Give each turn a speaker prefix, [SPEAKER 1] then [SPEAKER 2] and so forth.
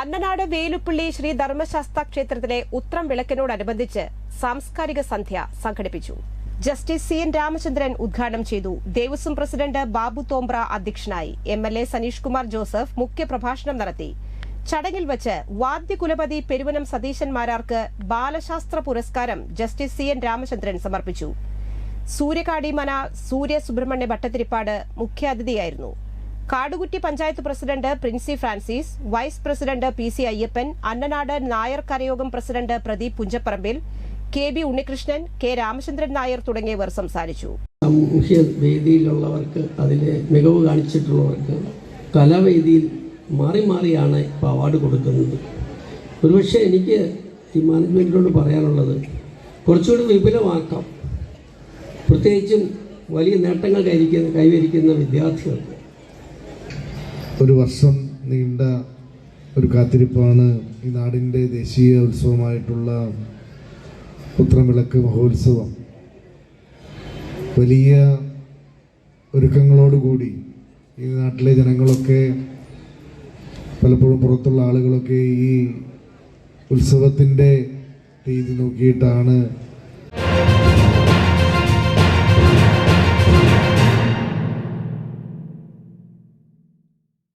[SPEAKER 1] അന്നനാട് വേലുപ്പള്ളി ശ്രീ ധർമ്മശാസ്ത്ര ക്ഷേത്രത്തിലെ ഉത്രം വിളക്കിനോടനുബന്ധിച്ച് സാംസ്കാരിക സന്ധ്യ സംഘടിപ്പിച്ചു. ജസ്റ്റിസ് സി എൻ രാമചന്ദ്രൻ ഉദ്ഘാടനം ചെയ്തു. ദേവസ്വം പ്രസിഡന്റ് ബാബു തോംബ്ര അധ്യക്ഷനായി. M L A Saneesh Kumar Joseph മുഖ്യപ്രഭാഷണം നടത്തി. ചടങ്ങിൽ വച്ച് വാദ്യകുലപതി പെരുവനം സതീശന്മാരാർക്ക് ബാലശാസ്ത്ര പുരസ്കാരം ജസ്റ്റിസ് സി എൻ രാമചന്ദ്രൻ സമർപ്പിച്ചു. Suryakadimana Surya Subrahmanya Bhattathiripad മുഖ്യാതിഥിയായിരുന്നു. Kadukutty panchayat president Princy Francis vice president P C Ayyappan Annanad Nair കരയോഗം president Pradeep Punchapparambil K B Unnikrishnan K Ramachandran Nair തുടങ്ങിയവർ സംസാരിച്ചു.
[SPEAKER 2] സാമൂഹ്യ വേദിയിലുള്ളവർക്ക് അതിലെ മികവ് കാണിച്ചിട്ടുള്ളവർക്ക് കലാവേദിയിൽ മാറി മാറിയാണ് ഇപ്പോൾ അവാർഡ് കൊടുക്കുന്നത്. ഒരുപക്ഷെ എനിക്ക് ഈ മാനേജ്മെന്റിനോട് പറയാനുള്ളത് കുറച്ചുകൂടി വിപുലമാക്കാം. പ്രത്യേകിച്ചും വലിയ നേട്ടങ്ങൾ കൈവരിക്കുന്ന കൈവരിക്കുന്ന വിദ്യാർത്ഥികൾക്ക്.
[SPEAKER 3] ഒരു വർഷം നീണ്ട ഒരു കാത്തിരിപ്പാണ് ഈ നാടിന്റെ ദേശീയ ഉത്സവമായിട്ടുള്ള പുത്രവിളക്ക് മഹോത്സവം. വലിയ ഒരുക്കങ്ങളോടുകൂടി ഈ നാട്ടിലെ ജനങ്ങളൊക്കെ പലപ്പോഴും പുറത്തുള്ള ആളുകളൊക്കെ ഈ ഉത്സവത്തിന്റെ രീതി നോക്കിയിട്ടാണ്